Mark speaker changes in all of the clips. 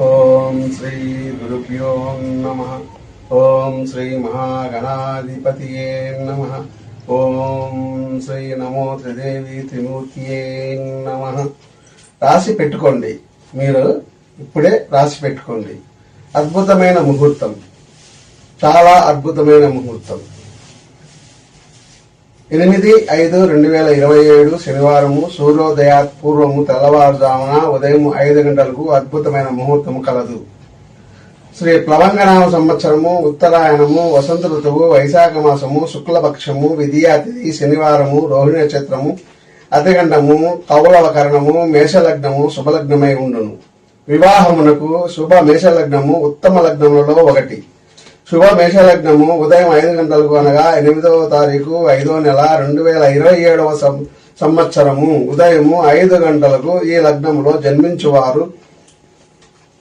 Speaker 1: ఓం శ్రీ గురుభ్యో నమ. ఓం శ్రీ మహాగణాధిపతియే నమ. ఓం శ్రీ నమో త్రిదేవి త్రిమూర్తియే నమ. రాసి పెట్టుకోండి. మీరు ఇప్పుడే రాసి పెట్టుకోండి. అద్భుతమైన ముహూర్తం. చాలా అద్భుతమైన ముహూర్తం. ఎనిమిది ఐదు రెండు వేల ఇరవై ఏడు శనివారము సూర్యోదయాత్ పూర్వము తెల్లవారుజామున ఉదయం ఐదు గంటలకు అద్భుతమైన ముహూర్తము కలదు. శ్రీ ప్లవంగనామ సంవత్సరము ఉత్తరాయణము వసంత ఋతువు వైశాఖ మాసము శుక్లపక్షము విద్యాతిథి శనివారము రోహిణి నక్షత్రము అతిగండము కౌలవకరణము మేషలగ్నము శుభలగ్నమై ఉండును. వివాహమునకు శుభ మేషలగ్నము ఉత్తమ లగ్నములలో ఒకటి. శుభ మేషలగ్నము ఉదయం ఐదు గంటలకు అనగా ఎనిమిదవ తారీఖు ఐదో నెల రెండు వేల ఇరవై ఏడవ సం- సంవత్సరము. ఉదయము ఐదు గంటలకు ఈ లగ్నములో జన్మించువారు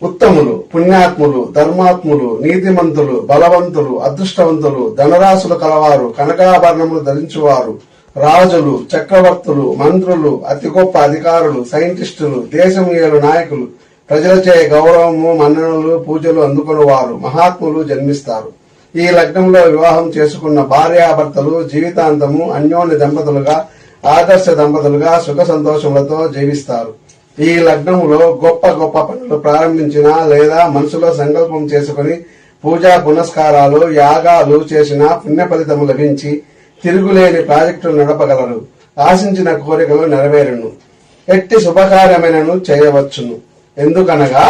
Speaker 1: ఉత్తములు పుణ్యాత్ములు ధర్మాత్ములు నీతిమంతులు బలవంతులు అదృష్టవంతులు ధనరాశులు కలవారు కనకాభరణములు ధరించువారు రాజులు చక్రవర్తులు మంత్రులు అతి గొప్ప అధికారులు సైంటిస్టులు దేశం ఏడు నాయకులు ప్రజలచే గౌరవము మన్ననలు పూజలు అందుకుని వారు. మహాత్ములు జన్మిస్తారు. ఈ లగ్నంలో వివాహం చేసుకున్న భార్యాభర్తలు జీవితాంతము అన్యోన్య దంపతులుగా ఆదర్శ దంపతులుగా సుఖ సంతోషములతో జీవిస్తారు. ఈ లగ్నములో గొప్ప గొప్ప పనులు ప్రారంభించిన లేదా మనసులో సంకల్పం చేసుకుని పూజా పునస్కారాలు యాగాలు చేసిన పుణ్య ఫలితము లభించి తిరుగులేని ప్రాజెక్టులు నడపగలరు. ఆశించిన కోరికలు నెరవేరును. ఎట్టి శుభకార్యమైనను చేయవచ్చును. ఎందుకనగా